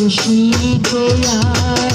খুশি Goa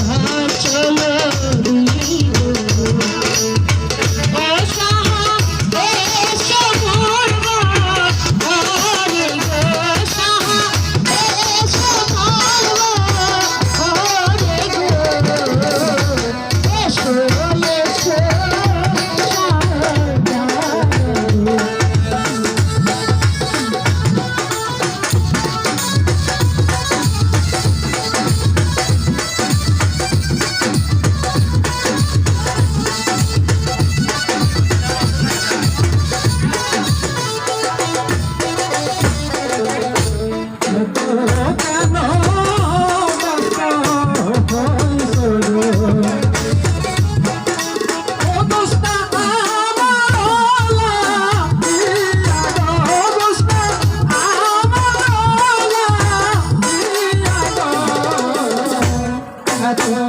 I don't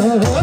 Oh,